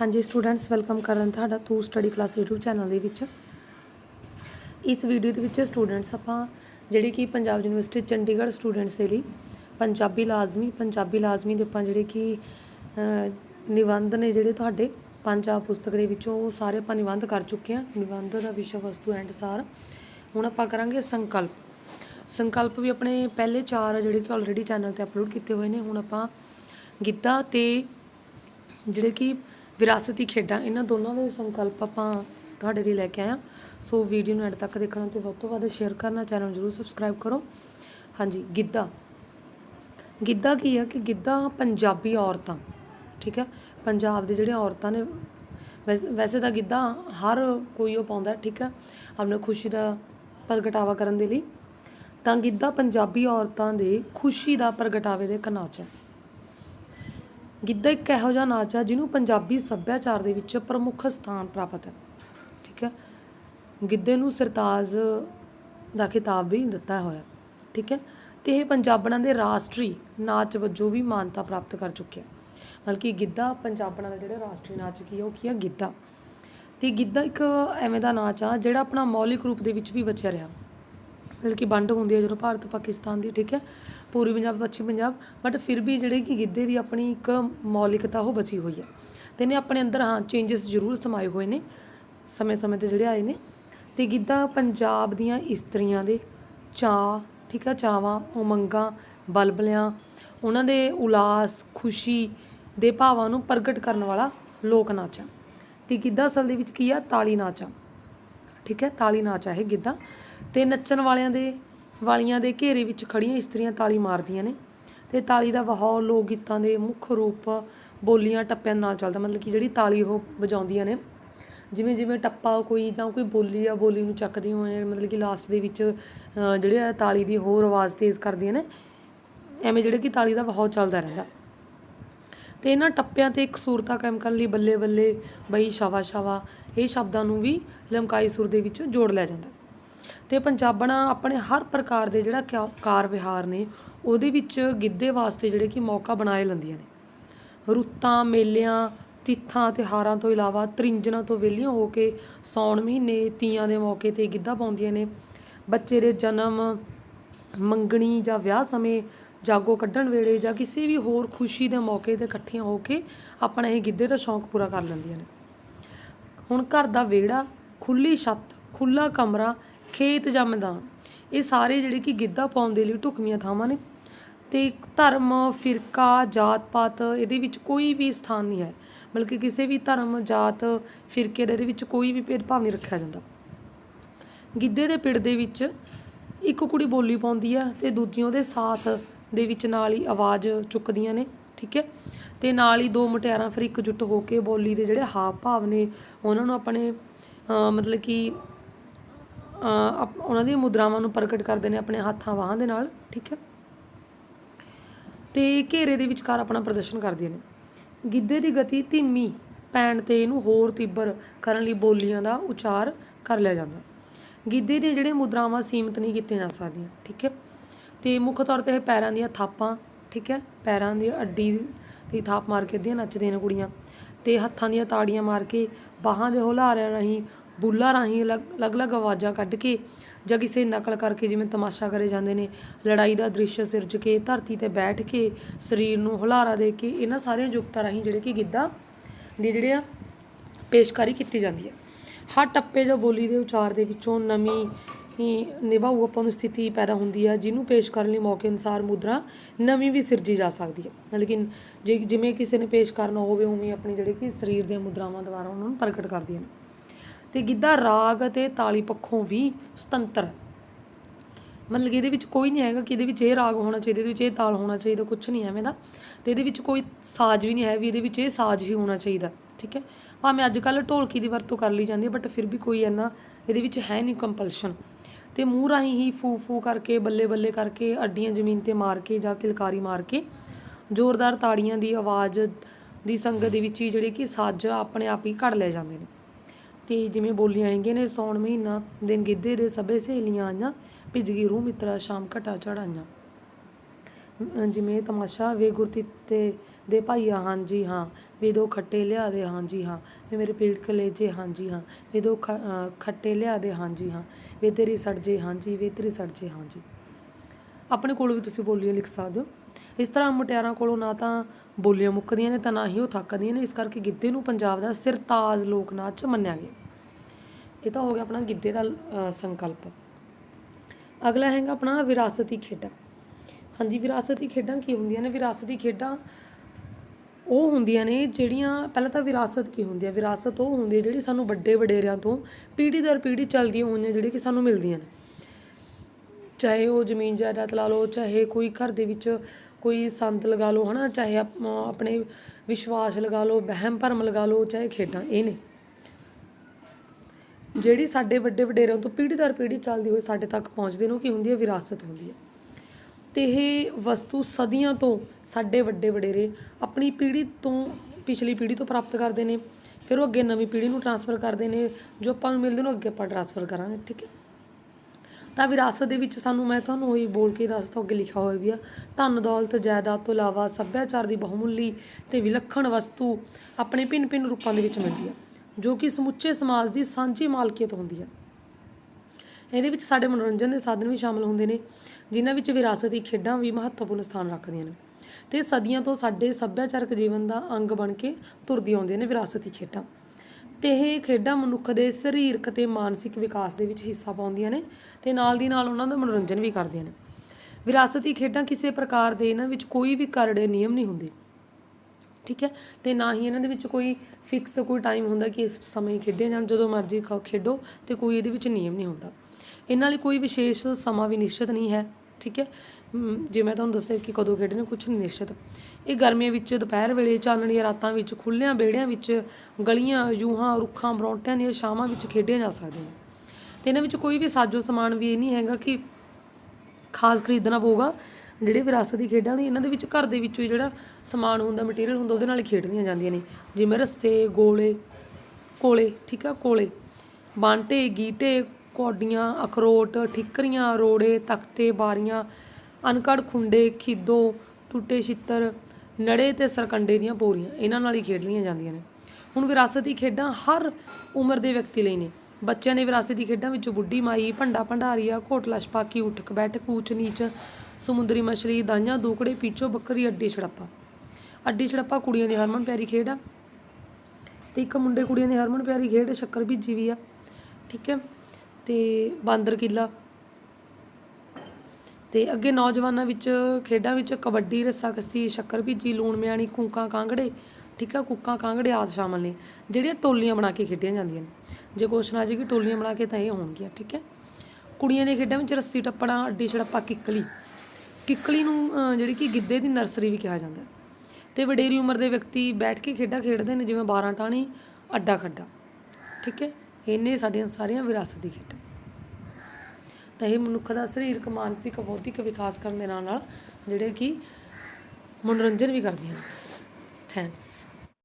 ਹਾਂਜੀ students welcome ਕਰਨ ਤੁਹਾਡਾ ਤੂੰ ਸਟੱਡੀ ਕਲਾਸ YouTube ਚੈਨਲ ਦੇ ਵਿੱਚ। ਇਸ ਵੀਡੀਓ ਦੇ ਵਿੱਚ ਸਟੂਡੈਂਟਸ ਆਪਾਂ ਜਿਹੜੇ ਕਿ ਪੰਜਾਬ ਯੂਨੀਵਰਸਿਟੀ ਚੰਡੀਗੜ੍ਹ ਸਟੂਡੈਂਟਸ ਦੇ ਲਈ ਪੰਜਾਬੀ ਲਾਜ਼ਮੀ ਪੰਜਾਬੀ ਲਾਜ਼ਮੀ ਦੇ ਆਪਾਂ ਜਿਹੜੇ ਕਿ ਨਿਬੰਧ ਨੇ ਜਿਹੜੇ ਤੁਹਾਡੇ ਪੰਜਾਬ ਪੁਸਤਕ ਦੇ ਵਿੱਚੋਂ ਉਹ ਸਾਰੇ ਆਪਾਂ ਨਿਬੰਧ ਕਰ ਚੁੱਕੇ ਹਾਂ। ਨਿਬੰਧ ਦਾ ਵਿਸ਼ਾ, ਵਸਤੂ ਐਂਡ ਸਾਰ। ਹੁਣ ਆਪਾਂ ਕਰਾਂਗੇ ਸੰਕਲਪ। ਸੰਕਲਪ ਵੀ ਆਪਣੇ ਪਹਿਲੇ ਚਾਰ ਜਿਹੜੇ ਕਿ ਆਲਰੇਡੀ ਚੈਨਲ ਤੇ ਅਪਲੋਡ ਕੀਤੇ ਹੋਏ ਨੇ। ਹੁਣ ਆਪਾਂ ਗਿੱਧਾ ਤੇ ਜਿਹੜੇ ਕਿ ਵਿਰਾਸਤੀ ਖੇਡਾਂ, ਇਹਨਾਂ ਦੋਨਾਂ ਦੇ ਸੰਕਲਪ ਆਪਾਂ ਤੁਹਾਡੇ ਲਈ ਲੈ ਕੇ ਆਏ ਹਾਂ। ਸੋ ਵੀਡੀਓ ਨੂੰ ਐਡ ਤੱਕ ਦੇਖਣਾ ਤੇ ਵੱਧ ਤੋਂ ਵੱਧ ਸ਼ੇਅਰ ਕਰਨਾ ਚੈਨਲ ਜਰੂਰ ਸਬਸਕ੍ਰਾਈਬ ਕਰੋ। ਹਾਂਜੀ, ਗਿੱਧਾ। ਗਿੱਧਾ ਕੀ ਹੈ ਕਿ ਗਿੱਧਾ ਪੰਜਾਬੀ ਔਰਤਾਂ, ਠੀਕ ਹੈ? ਪੰਜਾਬ ਦੇ ਜਿਹੜੀਆਂ ਔਰਤਾਂ ਨੇ, ਵੈਸੇ ਵੈਸੇ ਤਾਂ ਗਿੱਧਾ ਹਰ ਕੋਈ ਉਹ ਪਾਉਂਦਾ, ਠੀਕ ਹੈ? ਆਪਣੇ ਖੁਸ਼ੀ ਦਾ ਪ੍ਰਗਟਾਵਾ ਕਰਨ ਦੇ ਲਈ। ਤਾਂ ਗਿੱਧਾ ਪੰਜਾਬੀ ਔਰਤਾਂ ਦੇ ਖੁਸ਼ੀ ਦਾ ਪ੍ਰਗਟਾਵੇ ਦੇ ਇੱਕ ਨਾਚ ਹੈ। ਗਿੱਧਾ ਇੱਕ ਇਹੋ ਜਿਹਾ ਨਾਚ ਆ ਜਿਹਨੂੰ ਪੰਜਾਬੀ ਸੱਭਿਆਚਾਰ ਦੇ ਵਿੱਚ ਪ੍ਰਮੁੱਖ ਸਥਾਨ ਪ੍ਰਾਪਤ ਹੈ। ਠੀਕ ਹੈ? ਗਿੱਧੇ ਨੂੰ ਸਰਤਾਜ ਦਾ ਖਿਤਾਬ ਵੀ ਦਿੱਤਾ ਹੋਇਆ। ਠੀਕ ਹੈ? ਤੇ ਇਹ ਪੰਜਾਬਣਾਂ ਦੇ ਰਾਸ਼ਟਰੀ ਨਾਚ ਵਜੋਂ ਵੀ ਮਾਨਤਾ ਪ੍ਰਾਪਤ ਕਰ ਚੁੱਕਿਆ। ਬਲਕਿ ਗਿੱਧਾ ਪੰਜਾਬਣਾਂ ਦਾ ਜਿਹੜਾ ਰਾਸ਼ਟਰੀ ਨਾਚ ਕੀ ਹੈ ਉਹ ਕੀ ਹੈ ਗਿੱਧਾ। ਤੇ ਗਿੱਧਾ ਇੱਕ ਐਵੇਂ ਦਾ ਨਾਚ ਆ ਜਿਹੜਾ ਆਪਣਾ ਮੌਲਿਕ ਰੂਪ ਦੇ ਵਿੱਚ ਵੀ ਬਚਿਆ ਰਿਹਾ। ਮਤਲਬ ਕਿ ਵੰਡ ਹੁੰਦੀ ਹੈ ਜਦੋਂ ਭਾਰਤ ਪਾਕਿਸਤਾਨ ਦੀ, ਠੀਕ ਹੈ? ਪੂਰੀ ਪੰਜਾਬ, ਪੱਛਮੀ ਪੰਜਾਬ ਬਟ ਫਿਰ ਵੀ ਜਿਹੜੇ ਕਿ ਗਿੱਧੇ ਦੀ ਆਪਣੀ ਇੱਕ ਮੌਲਿਕਤਾ ਉਹ ਬਚੀ ਹੋਈ ਹੈ। ਤੇ ਇਹਨੇ ਆਪਣੇ ਅੰਦਰ, ਹਾਂ ਚੇਂਜਸ ਜ਼ਰੂਰ ਸਮਾਏ ਹੋਏ ਨੇ, ਸਮੇਂ-ਸਮੇਂ ਤੇ ਜਿਹੜੇ ਆਏ ਨੇ। ਤੇ ਗਿੱਧਾ ਪੰਜਾਬ ਦੀਆਂ ਇਸਤਰੀਆਂ ਦੇ ਚਾਅ, ਠੀਕ ਹੈ? ਚਾਵਾਂ, ਉਮੰਗਾਂ, ਬਲਬਲਿਆਂ, ਉਹਨਾਂ ਦੇ ਉਲਾਸ, ਖੁਸ਼ੀ ਦੇ ਭਾਵਾਂ ਨੂੰ ਪ੍ਰਗਟ ਕਰਨ ਵਾਲਾ ਲੋਕ ਨਾਚ ਹੈ। ਤੇ ਗਿੱਧਾ ਅਸਲ ਦੇ ਵਿੱਚ ਕੀ ਆ ਤਾਲੀ ਨਾਚ ਆ ਠੀਕ ਹੈ, ਤਾਲੀ ਨਾਚ ਆ ਇਹ ਗਿੱਧਾ। ਤੇ ਨੱਚਣ ਵਾਲਿਆਂ ਦੇ, ਵਾਲੀਆਂ ਦੇ ਘੇਰੇ ਵਿੱਚ ਖੜੀਆਂ ਇਸਤਰੀਆਂ ਤਾਲੀ ਮਾਰਦੀਆਂ ਨੇ। ਤੇ ਤਾਲੀ ਦਾ ਵਹਾਅ ਲੋਕ ਗੀਤਾਂ ਦੇ ਮੁੱਖ ਰੂਪ ਬੋਲੀਆਂ ਟੱਪਿਆਂ ਨਾਲ ਚੱਲਦਾ, ਮਤਲਬ ਕਿ ਜਿਹੜੀ ਤਾਲੀ ਉਹ ਵਜਾਉਂਦੀਆਂ ਨੇ। ਜਿਵੇਂ ਜਿਵੇਂ ਟੱਪਾ ਕੋਈ ਜਾਂ ਕੋਈ ਬੋਲੀ ਆ, ਬੋਲੀ ਨੂੰ ਚੱਕਦੀ ਹੋਏ, ਮਤਲਬ ਕਿ ਲਾਸਟ ਦੇ ਵਿੱਚ ਜਿਹੜੇ ਆ ਤਾਲੀ ਦੀ ਹੋਰ ਆਵਾਜ਼ ਤੇਜ਼ ਕਰਦੀਆਂ ਨੇ, ਐਵੇਂ ਜਿਹੜੇ ਕਿ ਤਾਲੀ ਦਾ ਵਹਾਅ ਚੱਲਦਾ ਰਹਿੰਦਾ। ਤੇ ਇਹਨਾਂ ਟੱਪਿਆਂ ਤੇ ਇੱਕ ਸੂਰਤਾ ਕਾਇਮ ਕਰਨ ਲਈ ਬੱਲੇ ਬੱਲੇ ਬਈ ਸ਼ਾਵਾ ਸ਼ਾਵਾ ਇਹ ਸ਼ਬਦਾਂ ਨੂੰ ਵੀ ਲਮਕਾਈ ਸੁਰ ਦੇ ਵਿੱਚ ਜੋੜ ਲਿਆ ਜਾਂਦਾ। ਤੇ ਪੰਜਾਬਣਾ ਆਪਣੇ ਹਰ ਪ੍ਰਕਾਰ ਦੇ ਜਿਹੜਾ ਕਿਆ- ਕਾਰ ਵਿਹਾਰ ਨੇ, ਉਹਦੇ ਵਿੱਚ ਗਿੱਧੇ ਵਾਸਤੇ ਜਿਹੜੇ ਕਿ ਮੌਕਾ ਬਣਾਏ ਲੈਂਦੀਆਂ ਨੇ। ਰੁੱਤਾਂ, ਮੇਲਿਆਂ, ਤਿੱਥਾਂ, ਤਿਉਹਾਰਾਂ ਤੋਂ ਇਲਾਵਾ ਤ੍ਰਿੰਜਣਾਂ ਤੋਂ ਵਿਹਲੀਆਂ ਹੋ ਕੇ ਸੌਣ ਮਹੀਨੇ ਤੀਆਂ ਦੇ ਮੌਕੇ ਤੇ ਗਿੱਧਾ ਪਾਉਂਦੀਆਂ ਨੇ। ਬੱਚੇ ਦੇ ਜਨਮ, ਮੰਗਣੀ ਜਾਂ ਵਿਆਹ ਸਮੇਂ ਜਾਗੋ ਕੱਢਣ ਵੇਲੇ ਜਾਂ ਕਿਸੇ ਵੀ ਹੋਰ ਖੁਸ਼ੀ ਦੇ ਮੌਕੇ ਤੇ ਇਕੱਠੀਆਂ ਹੋ ਕੇ ਆਪਣਾ ਇਹ ਗਿੱਧੇ ਦਾ ਸ਼ੌਂਕ ਪੂਰਾ ਕਰ ਲੈਂਦੀਆਂ ਨੇ। ਹੁਣ ਘਰ ਦਾ ਵਿਹੜਾ ਖੁੱਲੀ ਛੱਤ ਖੁੱਲਾ ਕਮਰਾ, ਖੇਤ ਜਾਂ ਮੈਦਾਨ। ਇਹ ਸਾਰੇ ਜਿਹੜੇ ਕਿ ਗਿੱਧਾ ਪਾਉਣ ਦੇ ਲਈ ਢੁਕਵੀਆਂ ਥਾਵਾਂ ਨੇ। ਤੇ ਧਰਮ, ਫਿਰਕਾ ਜਾਤ ਪਾਤ ਇਹਦੇ ਵਿੱਚ ਕੋਈ ਵੀ ਸਥਾਨ ਨਹੀਂ ਹੈ। ਬਲਕਿ ਕਿਸੇ ਵੀ ਧਰਮ, ਜਾਤ, ਫਿਰਕੇ ਦੇ ਇਹਦੇ ਵਿੱਚ ਕੋਈ ਵੀ ਭੇਦਭਾਵ ਨਹੀਂ ਰੱਖਿਆ ਜਾਂਦਾ। ਗਿੱਧੇ ਦੇ ਪਿੜ ਦੇ ਵਿੱਚ ਇੱਕ ਕੁੜੀ ਬੋਲੀ ਪਾਉਂਦੀ ਆ ਤੇ ਦੂਜੀਆਂ ਉਹਦੇ ਸਾਥ ਦੇ ਵਿੱਚ ਨਾਲ ਹੀ ਆਵਾਜ਼ ਚੁੱਕਦੀਆਂ ਨੇ। ਠੀਕ ਹੈ? ਤੇ ਨਾਲ ਹੀ ਦੋ ਮੁਟਿਆਰਾਂ ਫਿਰ ਇਕਜੁੱਟ ਹੋ ਕੇ ਬੋਲੀ ਦੇ ਜਿਹੜੇ ਹਾਵ ਭਾਵ ਨੇ, ਉਹਨਾਂ ਨੂੰ ਆਪਣੇ ਮਤਲਬ ਕਿ, ਅਹ ਉਹਨਾਂ ਦੀਆਂ ਮੁਦਰਾਵਾਂ ਨੂੰ ਪ੍ਰਗਟ ਕਰਦੇ ਨੇ ਆਪਣੇ ਹੱਥਾਂ ਬਾਹਾਂ ਦੇ ਨਾਲ, ਠੀਕ ਹੈ? ਤੇ ਘੇਰੇ ਦੇ ਵਿਚਕਾਰ ਆਪਣਾ ਪ੍ਰਦਰਸ਼ਨ ਕਰਦੀਆਂ ਨੇ। ਗਿੱਧੇ ਦੀ ਗਤੀ ਧੀਮੀ ਪੈਣ ਤੇ ਇਹਨੂੰ ਹੋਰ ਤੀਬਰ ਕਰਨ ਲਈ ਬੋਲੀਆਂ ਦਾ ਉਚਾਰ ਕਰ ਲਿਆ ਜਾਂਦਾ। ਗਿੱਧੇ ਦੀਆਂ ਜਿਹੜੇ ਮੁਦਰਾਵਾਂ ਸੀਮਿਤ ਨਹੀਂ ਕੀਤੀਆਂ ਜਾ ਸਕਦੀਆਂ, ਠੀਕ ਹੈ? ਤੇ ਮੁੱਖ ਤੌਰ ਤੇ ਇਹ ਪੈਰਾਂ ਦੀਆਂ ਥਾਪਾਂ ਠੀਕ ਹੈ, ਪੈਰਾਂ ਦੀ ਅੱਡੀ ਦੀ ਥਾਪ ਮਾਰ ਕੇ ਅੱਧੀਆਂ ਨੱਚਦੀਆਂ ਨੇ ਕੁੜੀਆਂ ਤੇ ਹੱਥਾਂ ਦੀਆਂ ਤਾੜੀਆਂ ਮਾਰ ਕੇ ਬਾਹਾਂ ਦੇ ਹੁਲਾਰਿਆਂ ਰਾਹੀਂ, ਬੁੱਲਾਂ ਰਾਹੀਂ ਅਲੱਗ- ਅਲੱਗ-ਅਲੱਗ ਆਵਾਜ਼ਾਂ ਕੱਢ ਕੇ ਜਾਂ ਕਿਸੇ ਨਕਲ ਕਰਕੇ ਜਿਵੇਂ ਤਮਾਸ਼ਾ ਕਰੇ ਜਾਂਦੇ ਨੇ, ਲੜਾਈ ਦਾ ਦ੍ਰਿਸ਼ ਸਿਰਜ ਕੇ ਧਰਤੀ ਤੇ ਬੈਠ ਕੇ ਸਰੀਰ ਨੂੰ ਹੁਲਾਰਾ ਦੇ ਕੇ ਇਹਨਾਂ ਸਾਰੀਆਂ ਜੁਗਤਾਂ ਰਾਹੀਂ ਜਿਹੜੇ ਕਿ ਗਿੱਧਾ ਦੀ ਜਿਹੜੇ ਆ ਪੇਸ਼ਕਾਰੀ ਕੀਤੀ ਜਾਂਦੀ ਹੈ। ਹਰ ਟੱਪੇ ਜਾਂ ਬੋਲੀ ਦੇ ਉਚਾਰ ਦੇ ਵਿੱਚੋਂ ਨਵੀਂ ਹੀ ਨਿਭਾਊ ਆਪਾਂ ਨੂੰ ਸਥਿਤੀ ਪੈਦਾ ਹੁੰਦੀ ਹੈ ਜਿਹਨੂੰ ਪੇਸ਼ ਕਰਨ ਲਈ ਮੌਕੇ ਅਨੁਸਾਰ ਮੁਦਰਾ ਨਵੀਂ ਵੀ ਸਿਰਜੀ ਜਾ ਸਕਦੀ ਹੈ ਲੇਕਿਨ ਜੇ ਜਿਵੇਂ ਕਿਸੇ ਨੇ ਪੇਸ਼ ਕਰਨਾ ਹੋਵੇ, ਉਵੇਂ ਆਪਣੀ ਜਿਹੜੇ ਕਿ ਸਰੀਰ ਦੀਆਂ ਮੁਦਰਾਵਾਂ ਦੁਆਰਾ ਉਹਨਾਂ ਨੂੰ ਪ੍ਰਗਟ ਕਰਦੀਆਂ ਨੇ। ਤੇ ਗਿੱਧਾ ਰਾਗ ਅਤੇ ਤਾਲੀ ਪੱਖੋਂ ਵੀ ਸੁਤੰਤਰ ਹੈ। ਮਤਲਬ ਕਿ ਇਹਦੇ ਵਿੱਚ ਕੋਈ ਨਹੀਂ ਹੈਗਾ ਕਿ ਇਹਦੇ ਵਿੱਚ ਇਹ ਰਾਗ ਹੋਣਾ ਚਾਹੀਦਾ, ਇਹਦੇ ਵਿੱਚ ਇਹ ਤਾਲ ਹੋਣਾ ਚਾਹੀਦਾ ਕੁਝ ਨਹੀਂ ਐਵੇਂ ਦਾ। ਤੇ ਇਹਦੇ ਵਿੱਚ ਕੋਈ ਸਾਜ਼ ਵੀ ਨਹੀਂ ਹੈ ਵੀ ਇਹਦੇ ਵਿੱਚ ਇਹ ਸਾਜ਼ ਹੀ ਹੋਣਾ ਚਾਹੀਦਾ, ਠੀਕ ਹੈ? ਭਾਵੇਂ ਅੱਜ ਕੱਲ੍ਹ ਢੋਲਕੀ ਦੀ ਵਰਤੋਂ ਕਰ ਲਈ ਜਾਂਦੀ ਹੈ ਬਟ ਫਿਰ ਵੀ ਕੋਈ ਇੰਨਾ ਇਹਦੇ ਵਿੱਚ ਹੈ ਨਹੀਂ ਕੰਪਲਸ਼ਨ ਤੇ ਮੂੰਹ ਰਾਹੀਂ ਹੀ ਫੂ ਫੂ ਕਰਕੇ, ਬੱਲੇ ਬੱਲੇ ਕਰਕੇ, ਅੱਡੀਆਂ ਜ਼ਮੀਨ ਤੇ ਮਾਰ ਕੇ ਜਾਂ ਕਿਲਕਾਰੀ ਮਾਰ ਕੇ ਜ਼ੋਰਦਾਰ ਤਾੜੀਆਂ ਦੀ ਆਵਾਜ਼ ਦੀ ਸੰਗਤ ਦੇ ਵਿੱਚ ਹੀ ਜਿਹੜੇ ਕਿ ਸੱਜ ਆਪਣੇ ਆਪ ਹੀ ਘੜ ਲੈ ਜਾਂਦੇ ਨੇ। ਤੇ ਜਿਵੇਂ ਬੋਲੀਆਂ ਹੈਗੀਆਂ ਨੇ, ਸੌਣ ਮਹੀਨਾ, ਦਿਨ ਗਿੱਧੇ ਦੇ ਸਭੇ ਸਹੇਲੀਆਂ ਆਈਆਂ, ਭਿੱਜ ਗਈ ਰੂਹ ਮਿੱਤਰਾ, ਸ਼ਾਮ ਘਟਾ ਚੜਾਈਆਂ ਜਿਵੇਂ ਤਮਾਸ਼ਾ, ਵੇ ਗੁਰਤੀ ਤੇ ਦੇ ਭਾਈਆ ਹਾਂਜੀ ਹਾਂ ਵੇ ਦੋ ਖੱਟੇ ਲਿਆ ਦੇ ਹਾਂਜੀ ਹਾਂ। ਵੇ ਮੇਰੇ ਪੇਟ ਕਲੇਜੇ ਹਾਂਜੀ ਹਾਂ। ਵੇ ਦੋ ਖੱਟੇ ਲਿਆ ਦੇ ਹਾਂਜੀ ਹਾਂ। ਵੇ ਤੇਰੀ ਸੜਜੇ ਹਾਂਜੀ ਵੇ ਤੇਰੀ ਸੜਜੇ ਹਾਂਜੀ ਆਪਣੇ ਕੋਲ ਵੀ ਤੁਸੀਂ ਬੋਲੀਆਂ ਲਿਖ ਸਕਦੇ ਹੋ। ਇਸ ਤਰ੍ਹਾਂ ਮੁਟਿਆਰਾਂ ਕੋਲੋਂ ਨਾ ਤਾਂ ਬੋਲੀਆਂ ਮੁੱਕਦੀਆਂ ਨੇ ਤਾਂ ਨਾ ਹੀ ਉਹ ਥੱਕਦੀਆਂ ਨੇ। ਇਸ ਕਰਕੇ ਗਿੱਧੇ ਨੂੰ ਪੰਜਾਬ ਦਾ ਸਿਰਤਾਜ ਲੋਕ ਨਾਚ ਮੰਨਿਆ ਗਿਆ। ਇਹ ਤਾਂ ਹੋ ਗਿਆ ਆਪਣਾ ਗਿੱਧੇ ਦਾ ਅਹ, ਸੰਕਲਪ। ਅਗਲਾ ਹੈਗਾ ਆਪਣਾ ਵਿਰਾਸਤੀ ਖੇਡਾਂ। ਹਾਂਜੀ ਵਿਰਾਸਤੀ ਖੇਡਾਂ ਕੀ ਹੁੰਦੀਆਂ ਨੇ? ਵਿਰਾਸਤੀ ਖੇਡਾਂ ਉਹ ਹੁੰਦੀਆਂ ਨੇ ਜਿਹੜੀਆਂ ਪਹਿਲਾਂ ਤਾਂ ਵਿਰਾਸਤ ਕੀ ਹੁੰਦੀ ਹੈ? ਵਿਰਾਸਤ ਉਹ ਹੁੰਦੀ ਹੈ ਜਿਹੜੀ ਸਾਨੂੰ ਵੱਡੇ ਵਡੇਰਿਆਂ ਤੋਂ ਪੀੜ੍ਹੀ ਦਰ ਪੀੜ੍ਹੀ ਚੱਲਦੀਆਂ ਹੋਈਆਂ ਜਿਹੜੀ ਕਿ ਸਾਨੂੰ ਮਿਲਦੀਆਂ ਨੇ। ਚਾਹੇ ਉਹ ਜ਼ਮੀਨ ਜਾਇਦਾਦ ਲਾ ਲਓ, ਚਾਹੇ ਕੋਈ ਘਰ ਦੇ ਵਿੱਚ ਕੋਈ ਸੰਤ ਲਗਾ ਲਓ, ਹਨਾ? ਚਾਹੇ ਆਪ- ਆਪਣੇ ਵਿਸ਼ਵਾਸ ਲਗਾ ਲਓ, ਵਹਿਮ ਭਰਮ ਲਗਾ ਲਓ, ਚਾਹੇ ਖੇਡਾਂ, ਇਹ ਨੇ। ਜਿਹੜੀ ਸਾਡੇ ਵੱਡੇ ਵਡੇਰਿਆਂ ਤੋਂ ਪੀੜ੍ਹੀ ਦਰ ਪੀੜ੍ਹੀ ਚੱਲਦੀ ਹੋਈ ਸਾਡੇ ਤੱਕ ਪਹੁੰਚਦੇ ਨੇ, ਉਹ ਕੀ ਹੁੰਦੀ ਹੈ? ਵਿਰਾਸਤ ਹੁੰਦੀ ਹੈ। ਤੇ ਇਹ ਵਸਤੂ ਸਦੀਆਂ ਤੋਂ ਸਾਡੇ ਵੱਡੇ ਵਡੇਰੇ ਆਪਣੀ ਪੀੜ੍ਹੀ ਤੋਂ, ਪਿਛਲੀ ਪੀੜ੍ਹੀ ਤੋਂ ਪ੍ਰਾਪਤ ਕਰਦੇ ਨੇ। ਫਿਰ ਉਹ ਅੱਗੇ ਨਵੀਂ ਪੀੜ੍ਹੀ ਨੂੰ ਟਰਾਂਸਫਰ ਕਰਦੇ ਨੇ। ਜੋ ਆਪਾਂ ਨੂੰ ਮਿਲਦੇ ਨੇ, ਉਹ ਅੱਗੇ ਆਪਾਂ ਟਰਾਂਸਫਰ ਕਰਾਂਗੇ, ਠੀਕ ਹੈ? ਤਾਂ ਵਿਰਾਸਤ ਦੇ ਵਿੱਚ ਸਾਨੂੰ, ਮੈਂ ਤੁਹਾਨੂੰ ਉਹੀ ਬੋਲ ਕੇ ਦੱਸਤਾ ਅੱਗੇ ਲਿਖਿਆ ਹੋਇਆ ਵੀ ਆ ਧਨ ਦੌਲਤ ਜਾਇਦਾਦ ਤੋਂ ਇਲਾਵਾ ਸੱਭਿਆਚਾਰ ਦੀ ਬਹੁਮੁੱਲੀ ਤੇ ਵਿਲੱਖਣ ਵਸਤੂ ਆਪਣੇ ਭਿੰਨ-ਭਿੰਨ ਰੂਪਾਂ ਦੇ ਵਿੱਚ ਮਿਲਦੀ ਆ, ਜੋ ਕਿ ਸਮੁੱਚੇ ਸਮਾਜ ਦੀ ਸਾਂਝੀ ਮਾਲਕੀਅਤ ਹੁੰਦੀ ਆ। ਇਹਦੇ ਵਿੱਚ ਸਾਡੇ ਮਨੋਰੰਜਨ ਦੇ ਸਾਧਨ ਵੀ ਸ਼ਾਮਲ ਹੁੰਦੇ ਨੇ, ਜਿਨ੍ਹਾਂ ਵਿੱਚ ਵਿਰਾਸਤੀ ਖੇਡਾਂ ਵੀ ਮਹੱਤਵਪੂਰਨ ਸਥਾਨ ਰੱਖਦੀਆਂ ਨੇ। ਤੇ ਸਦੀਆਂ ਤੋਂ ਸਾਡੇ ਸੱਭਿਆਚਾਰਕ ਜੀਵਨ ਦਾ ਅੰਗ ਬਣ ਕੇ ਤੁਰਦੀਆਂ ਆਉਂਦੀਆਂ ਨੇ ਵਿਰਾਸਤੀ ਖੇਡਾਂ। ਤੇ ਇਹ ਖੇਡਾਂ ਮਨੁੱਖ ਦੇ ਸਰੀਰਕ ਤੇ ਮਾਨਸਿਕ ਵਿਕਾਸ ਦੇ ਵਿੱਚ ਹਿੱਸਾ ਪਾਉਂਦੀਆਂ ਨੇ ਤੇ ਨਾਲ ਦੀ ਨਾਲ ਉਹਨਾਂ ਦਾ ਮਨੋਰੰਜਨ ਵੀ ਕਰਦੀਆਂ ਨੇ। ਵਿਰਾਸਤੀ ਖੇਡਾਂ ਕਿਸੇ ਪ੍ਰਕਾਰ ਦੇ ਇਹਨਾਂ ਵਿੱਚ ਕੋਈ ਵੀ ਕਰੜੇ ਨਿਯਮ ਨਹੀਂ ਹੁੰਦੇ। ਠੀਕ ਹੈ? ਤੇ ਨਾ ਹੀ ਇਹਨਾਂ ਦੇ ਵਿੱਚ ਕੋਈ ਫਿਕਸ ਕੋਈ ਟਾਈਮ ਹੁੰਦਾ ਕਿ ਇਸ ਸਮੇਂ ਹੀ ਖੇਡਿਆ ਜਾਣ, ਜਦੋਂ ਮਰਜ਼ੀ ਖ- ਖੇਡੋ ਤੇ ਕੋਈ ਇਹਦੇ ਵਿੱਚ ਨਿਯਮ ਨਹੀਂ ਹੁੰਦਾ। ਇਹਨਾਂ ਲਈ ਕੋਈ ਵਿਸ਼ੇਸ਼ ਸਮਾਂ ਵੀ ਨਿਸ਼ਚਿਤ ਨਹੀਂ ਹੈ ਠੀਕ ਹੈ? ਹਮ, ਜੇ ਮੈਂ ਤੁਹਾਨੂੰ ਦੱਸਿਆ ਕਿ ਕਦੋਂ ਖੇਡਣੇ ਕੁਝ ਨਹੀਂ ਨਿਸ਼ਚਿਤ। ਇਹ ਗਰਮੀਆਂ ਵਿੱਚ ਦੁਪਹਿਰ ਵੇਲੇ ਚਾਨਣੀਆਂ ਰਾਤਾਂ ਵਿੱਚ ਖੁੱਲ੍ਹਿਆਂ ਵਿਹੜਿਆਂ ਵਿੱਚ ਗਲੀਆਂ ਜੂਹਾਂ ਰੁੱਖਾਂ ਬਰੌਂਟਿਆਂ ਦੀਆਂ ਛਾਵਾਂ ਵਿੱਚ ਖੇਡਿਆ ਜਾ ਸਕਦੇ ਨੇ। ਤੇ ਇਹਨਾਂ ਵਿੱਚ ਕੋਈ ਵੀ ਸਾਜੋ ਸਮਾਨ ਵੀ ਇਹ ਨਹੀਂ ਹੈਗਾ ਕਿ ਖਾਸ ਖਰੀਦਣਾ ਪਊਗਾ। ਜਿਹੜੇ ਵਿਰਾਸਤੀ ਖੇਡਾਂ ਨੇ ਇਹਨਾਂ ਦੇ ਵਿੱਚ ਘਰ ਦੇ ਵਿੱਚੋਂ ਹੀ ਜਿਹੜਾ ਸਮਾਨ ਹੁੰਦਾ ਮਟੀਰੀਅਲ ਹੁੰਦਾ ਉਹਦੇ ਨਾਲ ਹੀ ਖੇਡਦੀਆਂ ਜਾਂਦੀਆਂ ਨੇ। ਜਿਵੇਂ ਰੱਸੇ ਗੋਲੇ ਕੋਲੇ ਠੀਕ ਆ? ਕੋਲੇ ਬਾਂਟੇ ਗੀਟੇ ਕੌਡੀਆਂ, ਅਖਰੋਟ, ਠਿਕਰੀਆਂ, ਰੋੜੇ, ਤਖਤੇ, ਬਾਰੀਆਂ, ਅਨਕੜ, ਖੁੰਡੇ, ਖਿੱਦੋ, ਟੁੱਟੇ ਛਿੱਤਰ, ਨੜੇ ਤੇ ਸਰਕੰਡੇ ਦੀਆਂ ਪੋਰੀਆਂ, ਇਹਨਾਂ ਨਾਲ ਹੀ ਖੇਡ ਲਈਆਂ ਜਾਂਦੀਆਂ ਨੇ। ਹੁਣ ਵਿਰਾਸਤੀ ਖੇਡਾਂ ਹਰ ਉਮਰ ਦੇ ਵਿਅਕਤੀ ਲਈ ਨੇ। ਬੱਚਿਆਂ ਦੇ ਵਿਰਾਸਤੀ ਖੇਡਾਂ ਵਿੱਚ ਬੁੱਢੀ ਮਾਈ, ਭੰਡਾ ਭੰਡਾਰੀਆ ਘੋਟਲਾ ਛਪਾਕੀ ਉਠਕ ਬੈਠਕ, ਊਚ ਨੀਚ, ਸਮੁੰਦਰੀ ਮਛਲੀ, ਦਾਈਆਂ, ਦੂਕੜੇ, ਪੀਚੋ, ਬੱਕਰੀ, ਅੱਡੀ, ਛੜੱਪਾ। ਅੱਡੀ, ਛੜੱਪਾ ਕੁੜੀਆਂ ਦੀ ਹਰਮਨ ਪਿਆਰੀ ਖੇਡ ਆ ਤੇ ਇੱਕ ਮੁੰਡੇ ਕੁੜੀਆਂ ਦੀ ਹਰਮਨ ਪਿਆਰੀ ਖੇਡ, ਸ਼ੱਕਰ ਭਿੱਜੀ ਵੀ ਆ। ਠੀਕ ਹੈ? ਅਤੇ ਬਾਂਦਰ ਕਿੱਲਾ। ਤੇ ਅੱਗੇ ਨੌਜਵਾਨਾਂ ਵਿੱਚ, ਖੇਡਾਂ ਵਿੱਚ ਕਬੱਡੀ, ਰੱਸਾ ਕੱਸੀ, ਸ਼ੱਕਰ ਭੀਜੀ, ਲੂਣ ਮਿਆਣੀ, ਕੂਕਾਂ ਕਾਂਗੜੇ, ਠੀਕ ਆ, ਕੁੱਕਾਂ ਕਾਂਗੜੇ ਆਦਿ ਸ਼ਾਮਲ ਨੇ, ਜਿਹੜੀਆਂ ਟੋਲੀਆਂ ਬਣਾ ਕੇ ਖੇਡੀਆਂ ਜਾਂਦੀਆਂ ਨੇ। ਜੇ ਕੁਐਸਚਨ ਆ ਜੇ ਕਿ ਟੋਲੀਆਂ ਬਣਾ ਕੇ ਤਾਂ ਇਹ ਹੋਣਗੀਆਂ, ਠੀਕ ਹੈ। ਕੁੜੀਆਂ ਦੀਆਂ ਖੇਡਾਂ ਵਿੱਚ ਰੱਸੀ ਟੱਪਣਾ, ਅੱਡੀ ਛੜੱਪਾ, ਕਿੱਕਲੀ। ਕਿੱਕਲੀ ਨੂੰ ਜਿਹੜੀ ਕਿ ਗਿੱਧੇ ਦੀ ਨਰਸਰੀ ਵੀ ਕਿਹਾ ਜਾਂਦਾ ਹੈ। ਤੇ ਵਡੇਰੀ ਉਮਰ ਦੇ ਵਿਅਕਤੀ ਬੈਠ ਕੇ ਖੇਡਾਂ ਖੇਡਦੇ ਨੇ, ਜਿਵੇਂ 12 ਟਾਣੀ ਅੱਡਾ ਖੱਡਾ, ਠੀਕ ਹੈ। ਇਹਨੇ ਸਾਡੀਆਂ ਸਾਰੀਆਂ ਵਿਰਾਸਤ ਦੀ ਖੇਡ। ਤਾਂ ਇਹ ਮਨੁੱਖ ਦਾ ਸਰੀਰਕ, ਮਾਨਸਿਕ, ਬੌਧਿਕ ਵਿਕਾਸ ਕਰਨ ਦੇ ਨਾਲ ਨਾਲ ਜਿਹੜੇ ਕਿ ਮਨੋਰੰਜਨ ਵੀ ਕਰਦੀਆਂ ਨੇ। ਥੈਂਕਸ